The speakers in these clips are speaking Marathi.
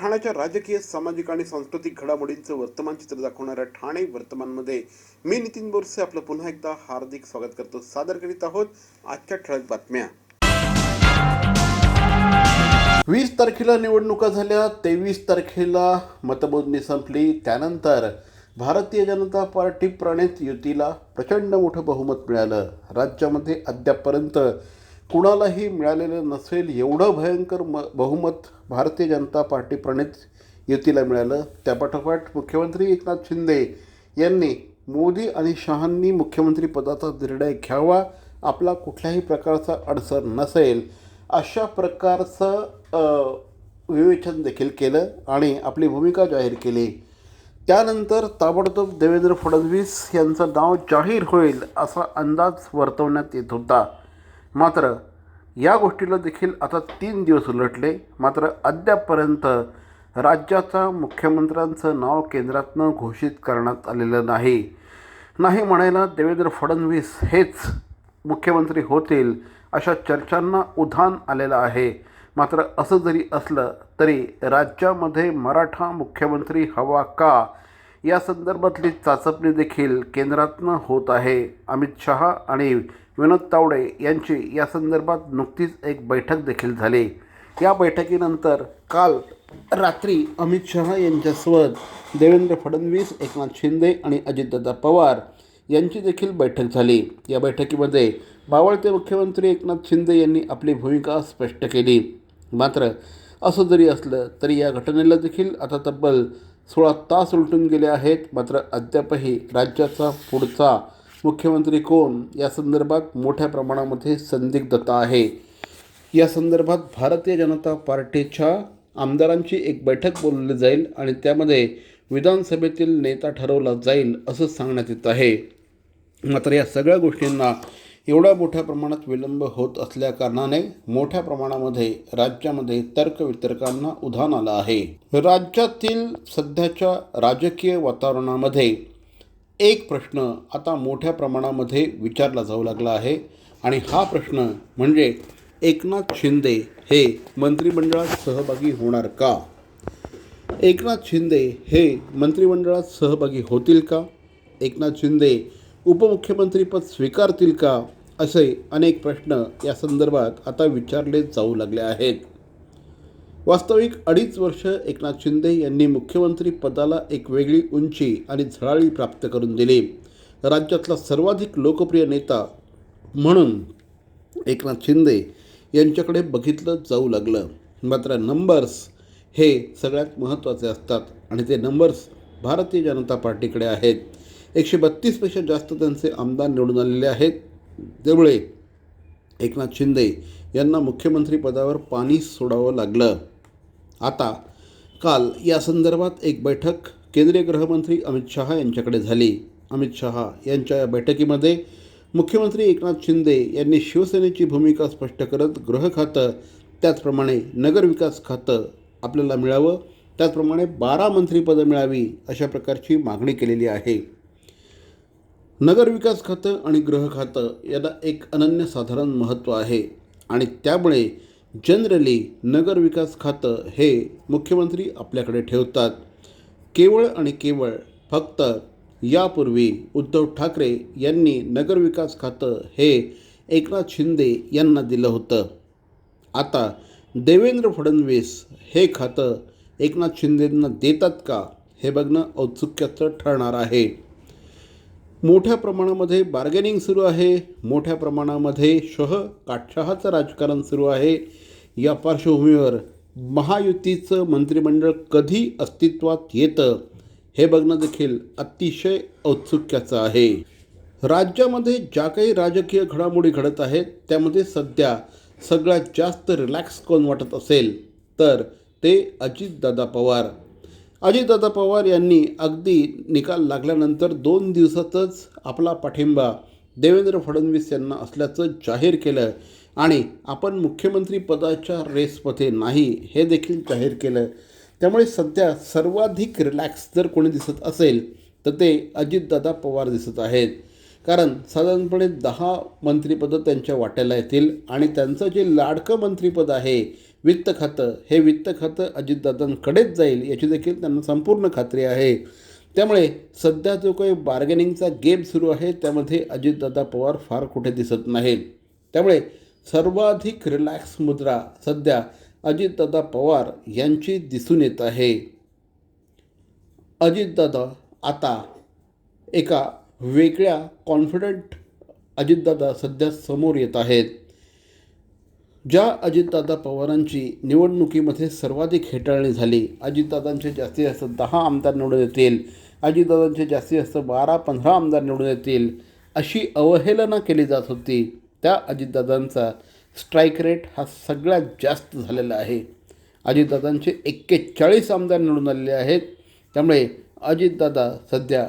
ठाण्याच्या राजकीय सामाजिक आणि सांस्कृतिक घडामोडींचं वर्तमान चित्र दाखवणाऱ्या ठाणे वर्तमानमध्ये मी नितीन बोरसे आपलं पुन्हा एकदा हार्दिक स्वागत करतो. सादर करीत आहोत आजच्या ठळक बातम्या. वीस तारखेला निवडणुका झाल्या तेवीस तारखेला मतमोजणी संपली. त्यानंतर भारतीय जनता पार्टी प्रणित युतीला प्रचंड मोठं बहुमत मिळालं. राज्यामध्ये अद्यापपर्यंत कुणालाही मिळालेलं नसेल एवढं भयंकर म बहुमत भारतीय जनता पार्टी प्रणित युतीला मिळालं. त्यापाठोपाठ मुख्यमंत्री एकनाथ शिंदे यांनी मोदी आणि शहांनी मुख्यमंत्रीपदाचा निर्णय घ्यावा. आपला कुठल्याही प्रकारचा अडसर नसेल. अशा प्रकारचं विवेचन देखील केलं आणि आपली भूमिका जाहीर केली. त्यानंतर ताबडतोब देवेंद्र फडणवीस यांचं नाव जाहीर होईल असा अंदाज वर्तवण्यात येत होता. मात्र या गोष्टीला देखील आता तीन दिवस उलटले. मात्र अद्यापपर्यंत राज्याचा मुख्यमंत्र्यांचं नाव केंद्रातनं घोषित करण्यात आलेलं नाही. नाही म्हणायला देवेंद्र फडणवीस हेच मुख्यमंत्री होतील अशा चर्चांना उधाण आलेलं आहे. मात्र असं जरी असलं तरी राज्यामध्ये मराठा मुख्यमंत्री हवा का? या संदर्भातली चाचपणी देखील केंद्रातनं होत आहे. अमित शहा आणि विनोद तावडे यांची या संदर्भात नुकतीच एक बैठक देखील झाली. या बैठकीनंतर काल रात्री अमित शहा यांच्यासोबत देवेंद्र फडणवीस एकनाथ शिंदे आणि अजितदादा पवार यांची देखील बैठक झाली. या बैठकीमध्ये मावळते मुख्यमंत्री एकनाथ शिंदे यांनी आपली भूमिका स्पष्ट केली. मात्र असं जरी असलं तरी या घटनेला देखील आता तब्बल सोळा तास उलटून गेले आहेत. मात्र अद्यापही राज्याचा पुढचा मुख्यमंत्री कोण? या संदर्भात मोठ्या प्रमाणामध्ये संदिग्धता आहे. या संदर्भात भारतीय जनता पार्टीच्या आमदारांची एक बैठक बोलवली जाईल आणि त्यामध्ये विधानसभेतील नेता ठरवला जाईल असं सांगण्यात येत आहे. मात्र या सगळ्या गोष्टींना एवढ्या मोठ्या प्रमाणात विलंब होत असल्या कारणाने मोठ्या प्रमाणामध्ये राज्यामध्ये तर्कवितर्कांना उधाण आलं आहे. राज्यातील सध्याच्या राजकीय वातावरणामध्ये एक प्रश्न आता मोठ्या प्रमाणामध्ये विचारला जाऊ लागला आहे. आणि हा प्रश्न म्हणजे एकनाथ शिंदे हे मंत्रिमंडळात सहभागी होणार का? एकनाथ शिंदे हे मंत्रिमंडळात सहभागी होतील का? एकनाथ शिंदे उपमुख्यमंत्रीपद स्वीकारतील का? असे अनेक प्रश्न या संदर्भात आता विचारले जाऊ लागले आहेत. वास्तविक अडीच वर्ष एकनाथ शिंदे यांनी मुख्यमंत्री पदाला एक वेगळी उंची आणि झळाळी प्राप्त करून दिली. राज्यातला सर्वाधिक लोकप्रिय नेता म्हणून एकनाथ शिंदे यांच्याकडे बघितलं जाऊ लागलं. मात्र नंबर्स हे सगळ्यात महत्त्वाचे असतात आणि ते नंबर्स भारतीय जनता पार्टीकडे आहेत. एकशे बत्तीसपेक्षा जास्त त्यांचे आमदार निवडून आलेले आहेत. त्यामुळे एकनाथ शिंदे यांना मुख्यमंत्रीपदावर पाणी सोडावं लागलं. आता काल या संदर्भात एक बैठक केंद्रीय गृहमंत्री अमित शहा यांच्याकडे झाली. अमित शहा यांच्या या बैठकीमध्ये मुख्यमंत्री एकनाथ शिंदे यांनी शिवसेनेची भूमिका स्पष्ट करत गृह खातं त्याचप्रमाणे नगरविकास खातं आपल्याला मिळावं त्याचप्रमाणे बारा मंत्रीपदं मिळावी अशा प्रकारची मागणी केलेली आहे. नगरविकास खातं आणि गृह खातं याला एक अनन्यसाधारण महत्त्व आहे. आणि त्यामुळे जनरली नगरविकास खातं हे मुख्यमंत्री आपल्याकडे ठेवतात. केवळ आणि केवळ फक्त यापूर्वी उद्धव ठाकरे यांनी नगरविकास खातं हे एकनाथ शिंदे यांना दिलं होतं. आता देवेंद्र फडणवीस हे खातं एकनाथ शिंदेंना देतात का हे बघणं औत्सुक्याचं ठरणार आहे. मोठ्या प्रमाणामध्ये बार्गेनिंग सुरू आहे. मोठ्या प्रमाणामध्ये शह काटशहाचं राजकारण सुरू आहे. या पार्श्वभूमीवर महायुतीचं मंत्रिमंडळ कधी अस्तित्वात येतं हे बघणं देखील अतिशय औत्सुक्याचं आहे. राज्यामध्ये ज्या काही राजकीय घडामोडी घडत आहेत त्यामध्ये सध्या सगळ्यात जास्त रिलॅक्स कोण वाटत असेल तर ते अजितदादा पवार. अजितदादा पवार यांनी अगदी निकाल लागल्यानंतर दोन दिवसातच आपला पाठिंबा देवेंद्र फडणवीस यांना असल्याचं जाहीर केलं आणि आपण मुख्यमंत्री पदाच्या रेसमध्ये नाही हे देखील जाहीर केलं त्यामुळे सध्या सर्वाधिक रिलॅक्स जर कोणी दिसत असेल तर ते अजितदादा पवार दिसत आहेत. कारण साधारणपणे दहा मंत्रिपदं त्यांच्या वाट्याला येतील आणि त्यांचं जे लाडकं मंत्रिपद आहे वित्त खातं हे वित्त खातं अजितदादांकडेच जाईल याची देखील त्यांना संपूर्ण खात्री आहे. त्यामुळे सध्या जो काही बार्गेनिंगचा गेम सुरू आहे त्यामध्ये अजितदादा पवार फार कुठे दिसत नाहीत. त्यामुळे सर्वाधिक रिलॅक्स मुद्रा सध्या अजितदादा पवार यांची दिसून येत आहे. अजितदादा आता एका वेगळ्या कॉन्फिडंट अजितदादा सध्या समोर येत आहेत. ज्या अजितदादा पवारांची निवडणुकीमध्ये सर्वाधिक हेटाळणी झाली अजितदादांचे जास्तीत जास्त दहा आमदार निवडून येतील अजितदादांचे जास्तीत जास्त बारा पंधरा आमदार निवडून येतील अशी अवहेलना केली जात होती. त्या अजितदादांचा स्ट्राईक रेट हा सगळ्यात जास्त झालेला आहे. अजितदादांचे एक्केचाळीस आमदार निवडून आलेले आहेत. त्यामुळे अजितदादा सध्या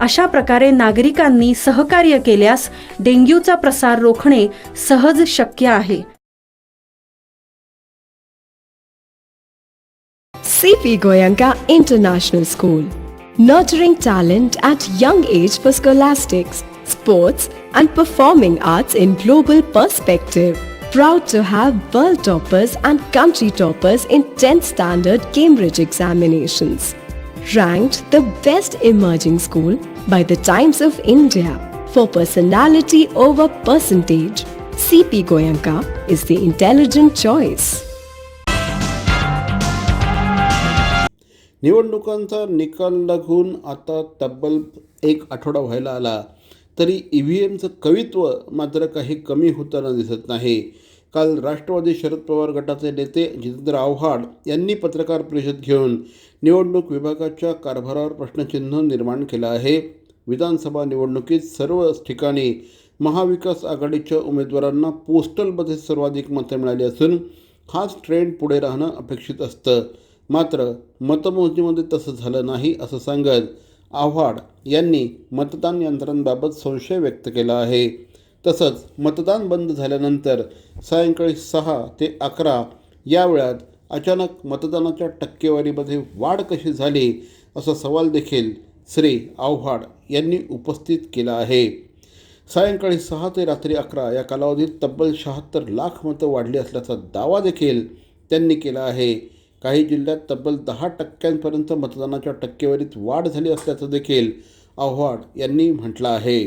अशा प्रकारे नागरिकांनी सहकार्य केल्यास डेंग्यूचा प्रसार रोखणे सहज शक्य आहे CP Goyanka International School, nurturing talent at young age for scholastics, sports, and performing arts in global perspective. Proud to have world toppers and country toppers in 10th standard Cambridge examinations. Ranked the best emerging school by the Times of India for personality over percentage. CP Goyanka is the intelligent choice. निवडणुकांचा निकाल लागून आता तब्बल एक आठवडा व्हायला आला तरी ई व्ही एमचं कवित्व मात्र काही कमी होताना दिसत नाही काल राष्ट्रवादी शरद पवार गटाचे नेते जितेंद्र आव्हाड यांनी पत्रकार परिषद घेऊन निवडणूक विभागाच्या कारभारावर प्रश्नचिन्ह निर्माण केलं आहे. विधानसभा निवडणुकीत सर्व ठिकाणी महाविकास आघाडीच्या उमेदवारांना पोस्टलमध्ये सर्वाधिक मतं मिळाली असून हाच ट्रेंड पुढे राहणं अपेक्षित असतं. मात्र मतमोजणीमध्ये तसं झालं नाही असं सांगत आव्हाड यांनी मतदान यंत्रांबाबत संशय व्यक्त केला आहे. तसंच मतदान बंद झाल्यानंतर सायंकाळी सहा ते अकरा या वेळात अचानक मतदानाच्या टक्केवारीमध्ये वाढ कशी झाली असा सवाल देखील श्री आव्हाड यांनी उपस्थित केला आहे. सायंकाळी सहा ते रात्री अकरा या कालावधीत तब्बल शहात्तर लाख मतं वाढली असल्याचा दावा देखील त्यांनी केला आहे. काही जिल्ह्यात तब्बल दहा टक्क्यांपर्यंत मतदानाच्या टक्केवारीत वाढ झाली असल्याचं देखील आव्हाड यांनी म्हटलं आहे.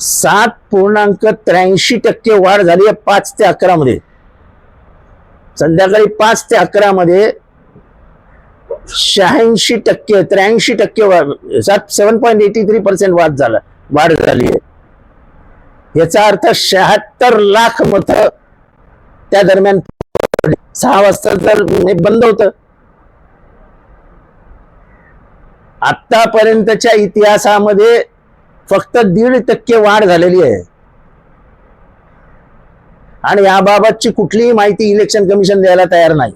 सात पूर्णांक त्र्याऐंशी टक्के वाढ झाली आहे पाच ते अकरामध्ये. संध्याकाळी पाच ते अकरा मध्ये शहाऐंशी टक्के त्र्याऐंशी टक्के सात seven point eighty three percent वाद झाला वाढ झाली आहे. याचा अर्थ शहात्तर लाख मत त्या दरम्यान सहा वाजता तर हे बंद होत. आतापर्यंतच्या इतिहासामध्ये फक्त दीड टक्के वाढ झालेली आहे. आणि याबाबतची कुठलीही माहिती इलेक्शन कमिशन द्यायला तयार नाही.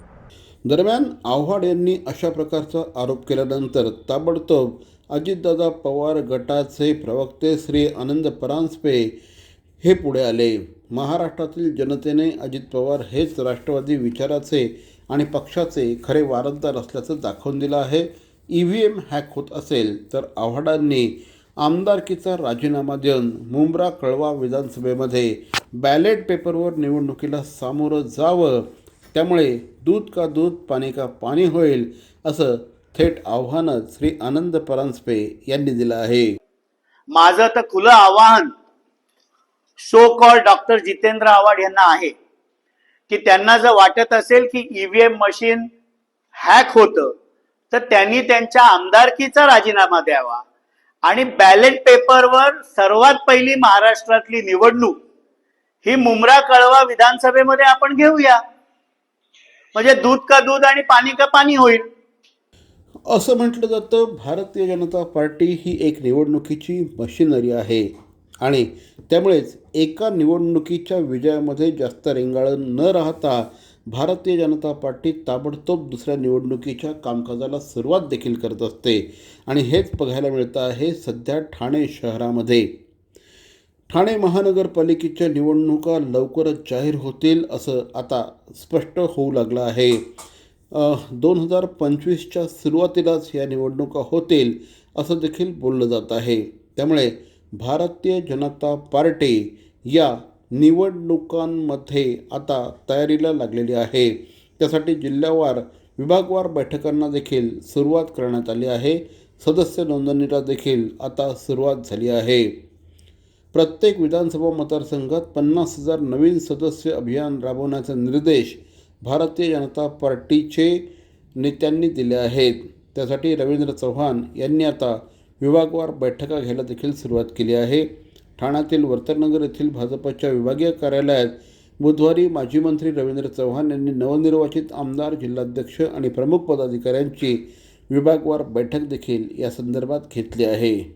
दरम्यान आव्हाड यांनी अशा प्रकारचा आरोप केल्यानंतर ताबडतोब अजितदादा पवार गटाचे प्रवक्ते श्री आनंद परांजपे हे पुढे आले. महाराष्ट्रातील जनतेने अजित पवार हेच राष्ट्रवादी विचाराचे आणि पक्षाचे खरे वारंदार असल्याचं दाखवून दिलं आहे. ई व्ही एम हॅक होत असेल तर आव्हाडांनी आमदारकीचा राजीनामा देऊन मुंब्रा कळवा विधानसभेमध्ये बॅलेट पेपरवर निवडणुकीला सामोरं जावं. त्यामुळे दूध का दूध पाणी का पाणी होईल असं थेट आव्हानच श्री आनंद परांजपे यांनी दिलं आहे. माझं तर खुलं आवाहन so called doctor Jitendra Awhad यांना आहे. की त्यांना जर वाटत असेल की ईव्हीएम मशीन हॅक होतं तर त्यांनी त्यांच्या आमदारकीचा राजीनामा द्यावा. आणि बॅलेट पेपरवर सर्वात पहिली महाराष्ट्रातली निवडणूक ही मुंब्रा कळवा विधानसभेमध्ये आपण घेऊया. म्हणजे दूध का दूध आणि पाणी का पाणी होईल? असं म्हटलं जातं भारतीय जनता पार्टी ही एक निवडणुकीची मशिनरी आहे. आणि त्यामुळेच एका निवडणुकीच्या विजयामध्ये जास्त रेंगाळं न राहता भारतीय जनता पार्टी ताबडतोब दुसऱ्या निवडणुकीच्या कामकाजाला सुरुवात देखील करत असते. आणि हेच बघायला मिळतं आहे सध्या ठाणे शहरामध्ये. ठाणे महानगरपालिकेच्या निवडणुका लवकरच जाहीर होतील असं आता स्पष्ट होऊ लागलं आहे. दोन हजार पंचवीसच्या सुरुवातीलाच या निवडणुका होतील असं देखील बोललं जात आहे. त्यामुळे भारतीय जनता पार्टी या निवडणुकांमध्ये आता तयारीला लागलेली आहे. त्यासाठी जिल्ह्यावार विभागवार बैठकांना देखील सुरुवात करण्यात आली आहे. सदस्य नोंदणीला देखील आता सुरुवात झाली आहे. प्रत्येक विधानसभा मतदारसंघात पन्नास हजार नवीन सदस्य अभियान राबवण्याचा निर्देश भारतीय जनता पार्टीचे नेत्यांनी दिले आहेत. त्यासाठी रवींद्र चव्हाण यांनी आता विभागवार बैठका घ्यायला देखील सुरुवात केली आहे. ठाण्यातील वर्तनगर येथील भाजपच्या विभागीय कार्यालयात बुधवारी माजी मंत्री रवींद्र चव्हाण यांनी नवनिर्वाचित आमदार जिल्हाध्यक्ष आणि प्रमुख पदाधिकाऱ्यांची विभागवार बैठक देखील या संदर्भात घेतली आहे.